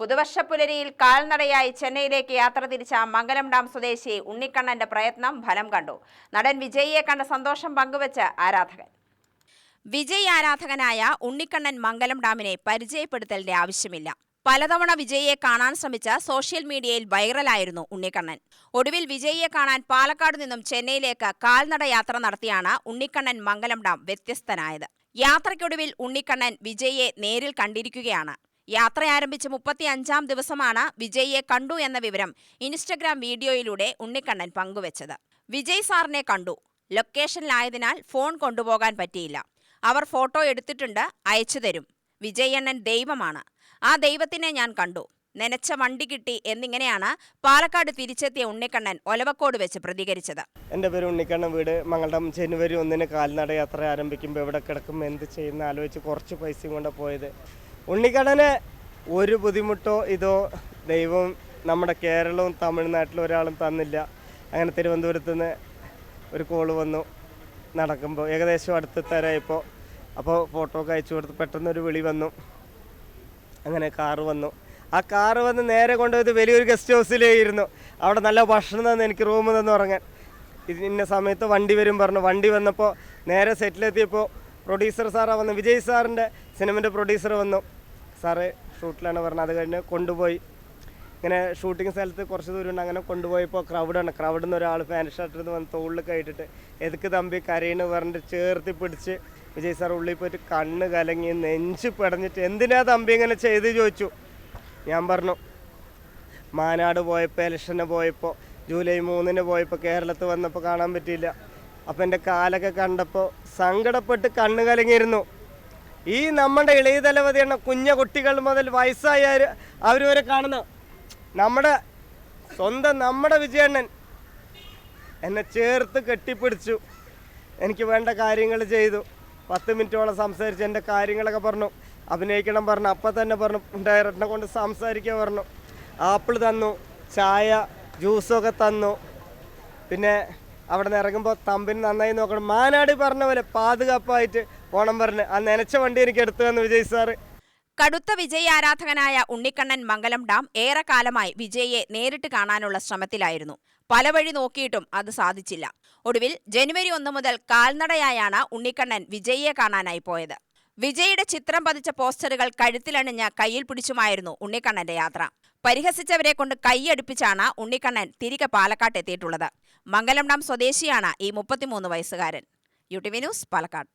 പുതുവർഷ പുലരിയിൽ കാൽനടയായി ചെന്നൈയിലേക്ക് യാത്ര തിരിച്ച മംഗലം ഡാം സ്വദേശി ഉണ്ണിക്കണ്ണന്റെ പ്രയത്നം ഫലം കണ്ടു. നടൻ വിജയിയെ കണ്ട സന്തോഷം പങ്കുവച്ച് ആരാധകൻ. വിജയ് ആരാധകനായ ഉണ്ണിക്കണ്ണൻ മംഗലം ഡാമിനെ പരിചയപ്പെടുത്തലിന്റെ ആവശ്യമില്ല. പലതവണ വിജയിയെ കാണാൻ ശ്രമിച്ച സോഷ്യൽ മീഡിയയിൽ വൈറലായിരുന്നു ഉണ്ണിക്കണ്ണൻ. ഒടുവിൽ വിജയിയെ കാണാൻ പാലക്കാട് നിന്നും ചെന്നൈയിലേക്ക് കാൽനട യാത്ര നടത്തിയാണ് ഉണ്ണിക്കണ്ണൻ മംഗലം ഡാം വ്യത്യസ്തനായത്. യാത്രയ്ക്കൊടുവിൽ ഉണ്ണിക്കണ്ണൻ വിജയിയെ നേരിൽ കണ്ടിരിക്കുകയാണ്. യാത്ര ആരംഭിച്ച് മുപ്പത്തി അഞ്ചാം ദിവസമാണ് വിജയിയെ കണ്ടു എന്ന വിവരം ഇൻസ്റ്റഗ്രാം വീഡിയോയിലൂടെ ഉണ്ണിക്കണ്ണൻ പങ്കുവച്ചത്. വിജയ് സാറിനെ കണ്ടു. ലൊക്കേഷനിലായതിനാൽ ഫോൺ കൊണ്ടുപോകാൻ പറ്റിയില്ല. അവർ ഫോട്ടോ എടുത്തിട്ടുണ്ട് അയച്ചു തരും. വിജയണ്ണൻ ദൈവമാണ്. ആ ദൈവത്തിനെ ഞാൻ കണ്ടു. നനച്ച വണ്ടി കിട്ടി എന്നിങ്ങനെയാണ് പാലക്കാട് തിരിച്ചെത്തിയ ഉണ്ണിക്കണ്ണൻ ഒലവക്കോട് വെച്ച് പ്രതികരിച്ചത്. എന്റെ പേര് ഉണ്ണിക്കണ്ണൻ വീട് മംഗളം ജനുവരി ഒന്നിന് കാൽനട യാത്ര ആരംഭിക്കുമ്പോൾ എവിടെ കിടക്കും എന്ത് ചെയ്യുന്ന ആലോചിച്ച് കുറച്ച് പൈസയും കൊണ്ട് പോയത്. ഉണ്ണിക്കണ്ണന് ഒരു ബുദ്ധിമുട്ടോ ഇതോ ദൈവം നമ്മുടെ കേരളവും തമിഴ്നാട്ടിലും ഒരാളും തന്നില്ല. അങ്ങനെ തിരുവനന്തപുരത്ത് നിന്ന് ഒരു കോൾ വന്നു. നടക്കുമ്പോൾ ഏകദേശം അടുത്ത് തരായപ്പോൾ അപ്പോൾ ഫോട്ടോ ഒക്കെ അയച്ചു കൊടുത്ത് പെട്ടെന്നൊരു വിളി വന്നു. അങ്ങനെ കാറ് വന്നു. ആ കാറ് വന്ന് നേരെ കൊണ്ടുപോയത് വലിയൊരു ഗസ്റ്റ് ഹൗസിലായിരുന്നു അവിടെ നല്ല ഭക്ഷണം തന്നു എനിക്ക് റൂം തന്നു ഉറങ്ങാൻ. ഇന്ന സമയത്ത് വണ്ടി വരും പറഞ്ഞു. വണ്ടി വന്നപ്പോൾ നേരെ സെറ്റിലെത്തിയപ്പോൾ പ്രൊഡ്യൂസർ സാറാ വന്നു. വിജയ് സാറിന്റെ സിനിമന്റെ പ്രൊഡ്യൂസർ വന്നു. സാറ് ഷൂട്ടിലാണ് പറഞ്ഞത്. അത് കഴിഞ്ഞ് കൊണ്ടുപോയി. ഇങ്ങനെ ഷൂട്ടിംഗ് സ്ഥലത്ത് കുറച്ച് ദൂരമുണ്ട് അങ്ങനെ കൊണ്ടുപോയപ്പോൾ ക്രൗഡാണ് ക്രൗഡിൽ നിന്ന് ഒരാൾ ഫാൻ ഷർട്ടിൽ നിന്ന് വന്ന് തോളിൽ കയറ്റിട്ട് എതുക്ക് തമ്പി കരയെന്ന് പറഞ്ഞിട്ട് ചേർത്തി പിടിച്ച് വിജയ് സാർ ഉള്ളിൽ പോയിട്ട് കണ്ണ് കലങ്ങി നെഞ്ച് പിടഞ്ഞിട്ട് എന്തിനാ തമ്പി ഇങ്ങനെ ചെയ്ത് ചോദിച്ചു. ഞാൻ പറഞ്ഞു മാനാട് പോയപ്പോൾ ഇലക്ഷന് പോയപ്പോൾ ജൂലൈ മൂന്നിന് പോയപ്പോൾ കേരളത്തിൽ വന്നപ്പോൾ കാണാൻ പറ്റിയില്ല. അപ്പം എന്റെ കാലൊക്കെ കണ്ടപ്പോൾ സങ്കടപ്പെട്ട് കണ്ണ് കലങ്ങിയിരുന്നു. ഈ നമ്മുടെ ഇളയ തലവതിയാണ് കുഞ്ഞ കുട്ടികൾ മുതൽ വയസ്സായ അവർ വരെ കാണുന്ന നമ്മുടെ സ്വന്തം നമ്മുടെ വിജയണ്ണൻ എന്നെ ചേർത്ത് കെട്ടിപ്പിടിച്ചു. എനിക്ക് വേണ്ട കാര്യങ്ങൾ ചെയ്തു. പത്ത് മിനിറ്റോളം സംസാരിച്ച് എന്റെ കാര്യങ്ങളൊക്കെ പറഞ്ഞു. അഭിനയിക്കണം പറഞ്ഞു. അപ്പം തന്നെ പറഞ്ഞു. ഡയറക്ടറിനെ കൊണ്ട് സംസാരിക്കാൻ പറഞ്ഞു. ആപ്പിൾ തന്നു. ചായ ജ്യൂസൊക്കെ തന്നു. പിന്നെ അവിടെ നിന്ന് ഇറങ്ങുമ്പോൾ തമ്പിന് നന്നായി നോക്കണം. മാനാടി പറഞ്ഞ പോലെ പാതുകാപ്പായിട്ട് പോണം പറഞ്ഞ് ആ നനച്ച വണ്ടി എനിക്ക് എടുത്തു തന്നു വിജയ് സാറ് കടുത്ത വിജയ് ആരാധകനായ ഉണ്ണിക്കണ്ണൻ മംഗലം ഡാം ഏറെ കാലമായി വിജയെ നേരിട്ട് കാണാനുള്ള ശ്രമത്തിലായിരുന്നു. പല വഴി നോക്കിയിട്ടും അത് സാധിച്ചില്ല. ഒടുവിൽ ജനുവരി ഒന്ന് മുതൽ കാൽനടയായാണ് ഉണ്ണിക്കണ്ണൻ വിജയിയെ കാണാനായി പോയത്. വിജയുടെ ചിത്രം പതിച്ച പോസ്റ്ററുകൾ കഴുത്തിലണിഞ്ഞ കയ്യിൽ പിടിച്ചുമായിരുന്നു ഉണ്ണിക്കണ്ണന്റെ യാത്ര. പരിഹസിച്ചവരെ കൊണ്ട് കൈയടുപ്പിച്ചാണ് ഉണ്ണിക്കണ്ണൻ തിരികെ പാലക്കാട്ട് എത്തിയിട്ടുള്ളത്. മംഗലം ഡാം സ്വദേശിയാണ് ഈ മുപ്പത്തിമൂന്ന് വയസ്സുകാരൻ. U T V news Palakkad.